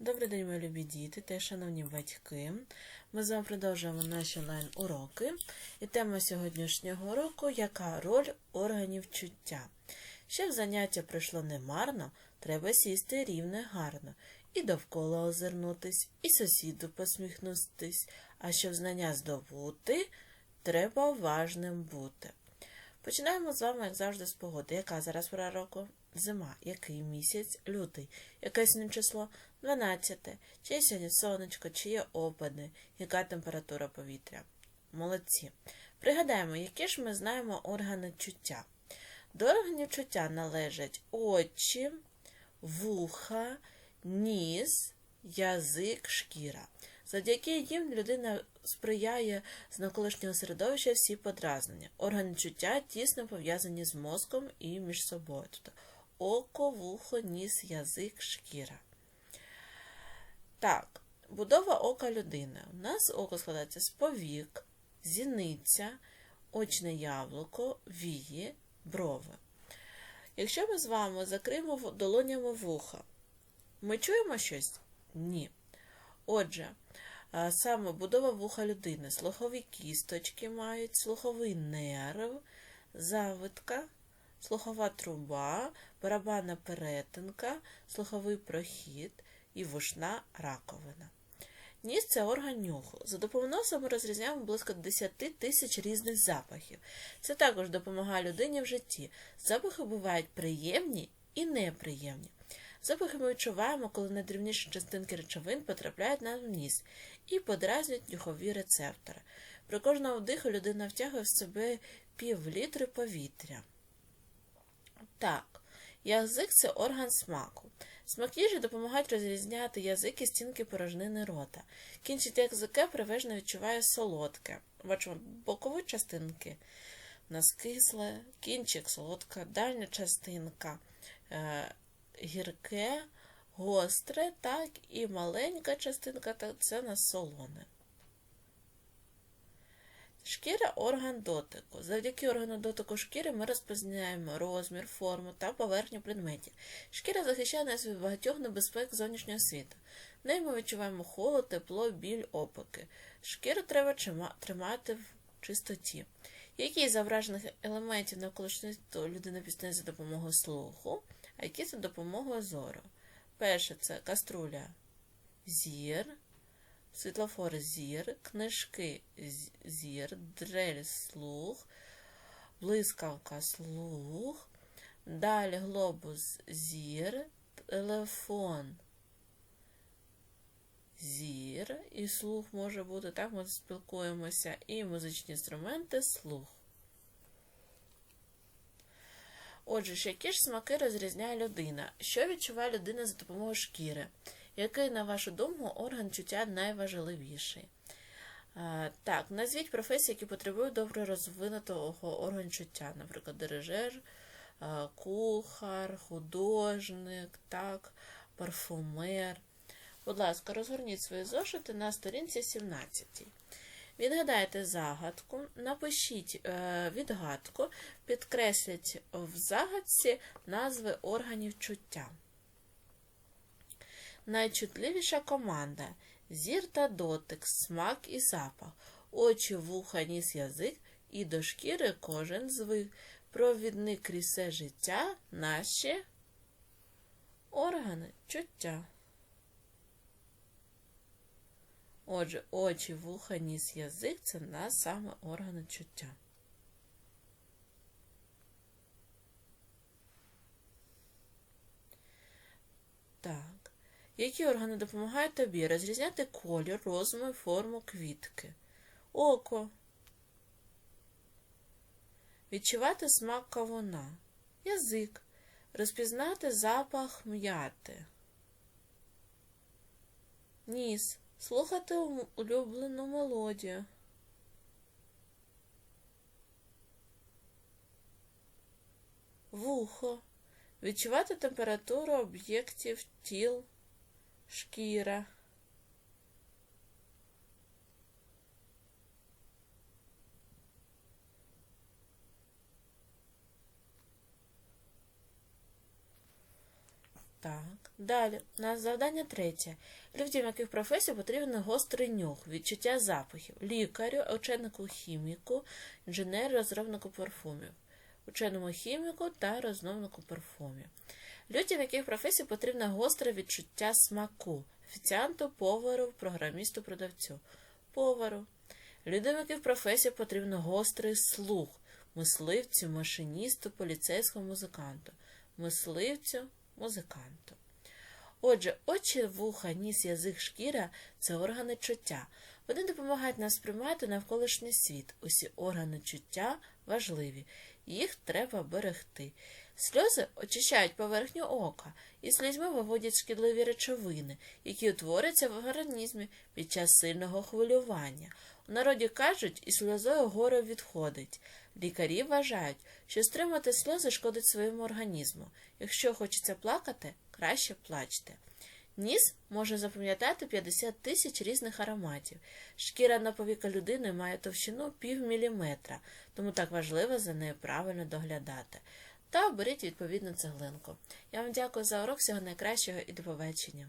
Добрий день, мої любі діти та шановні батьки. Ми з вами продовжуємо наші онлайн-уроки. І тема сьогоднішнього уроку яка роль органів чуття. Щоб заняття пройшло немарно, треба сісти рівно й гарно, і довкола озирнутись, і сусіду посміхнутись, а щоб знання здобути, треба уважним бути. Починаємо з вами, як завжди, з погоди. Яка зараз пора року? Зима. Який місяць? Лютий. Яке сьогодні число? 12. Чи сьогодні сонечко, чи є опади? Яка температура повітря? Молодці. Пригадаємо, які ж ми знаємо органи чуття. До органів чуття належать очі, вуха, ніс, язик, шкіра. Завдяки їм людина сприяє з навколишнього середовища всі подразнення. Органи чуття тісно пов'язані з мозком і між собою. Тобто око, вухо, ніс, язик, шкіра. Так, будова ока людини. У нас око складається з повік, зіниця, очне яблуко, вії, брови. Якщо ми з вами закриємо долонями вуха, ми чуємо щось? Ні. Отже, саме будова вуха людини. Слухові кісточки мають, слуховий нерв, завитка, слухова труба, барабанна перетинка, слуховий прохід і вушна раковина. Ніс це орган нюху. За допомогою ми розрізняємо близько 10 тисяч різних запахів. Це також допомагає людині в житті. Запахи бувають приємні і неприємні. Запахи ми відчуваємо, коли найдрібніші частинки речовин потрапляють нам в ніс і подразнюють нюхові рецептори. При кожному вдиху людина втягує в себе пів літри повітря. Так, язик це орган смаку. Смак їжі допомагають розрізняти язик і стінки порожнини рота. Кінчик язика приважно відчуває солодке. Бачимо бокові частинки. У нас кисле, кінчик солодка, дальня частинка е, гірке, гостре, так, і маленька частинка це на солоне. Шкіра орган дотику. Завдяки органу дотику шкіри ми розпізнаємо розмір, форму та поверхню предметів. Шкіра захищає нас від багатьох небезпек зовнішнього світу. В неї ми відчуваємо холод, тепло, біль, опики. Шкіру треба тримати в чистоті. Які з зображених елементів навколишнього людина пізнає за допомогою слуху, а які за допомогою зору? Перше це каструля зір світлофор зір, книжки зір, дрель слух, блискавка слух, далі глобус зір, телефон зір, і слух може бути, так ми спілкуємося, і музичні інструменти слух. Отже, які ж смаки розрізняє людина? Що відчуває людина за допомогою шкіри? Який, на вашу думку, орган чуття найважливіший? Так, назвіть професії, які потребують добре розвинутого органу чуття, наприклад, дирижер, кухар, художник, так, парфумер. Будь ласка, розгорніть свої зошити на сторінці 17. Відгадайте загадку, напишіть е, відгадку, підкресліть в загадці назви органів чуття. Найчутливіша команда зір та дотик, смак і запах, очі, вуха, ніс, язик і до шкіри кожен звик. Провідник крізь життя наші органи чуття. Отже, очі, вуха, ніс, язик це нас саме органи чуття. Так. Які органи допомагають тобі розрізняти колір, розмір, форму квітки? Око. Відчувати смак кавуна. Язик. Розпізнати запах м'яти. Ніс. Слухати улюблену мелодію. Вухо. Відчувати температуру об'єктів тіл шкіра. Так. Далі, у нас завдання третє. Людям, яких професій потрібен гострий нюх, відчуття запахів, лікарю, ученику хіміку, інженеру, розробнику парфумів, ученому хіміку та розновнику парфумів. Людям, яких професій потрібне гостре відчуття смаку, офіціанту, повару, програмісту, продавцю, повару. Людям, яких професій потрібен гострий слух, мисливцю, машиністу, поліцейському музиканту, мисливцю, музиканту. Отже, очі, вуха, ніс, язик, шкіра це органи чуття. Вони допомагають нам сприймати навколишній світ. Усі органи чуття важливі, їх треба берегти. Сльози очищають поверхню ока, і слізьми виводять шкідливі речовини, які утворюються в організмі під час сильного хвилювання. У народі кажуть, і сльозою горе відходить. Лікарі вважають, що стримати сльози шкодить своєму організму. Якщо хочеться плакати, краще плачте. Ніс може запам'ятати 50 тисяч різних ароматів. Шкіра на повіка людини має товщину пів міліметра, тому так важливо за нею правильно доглядати. Та оберіть відповідну цеглинку. Я вам дякую за урок, всього найкращого і до побачення.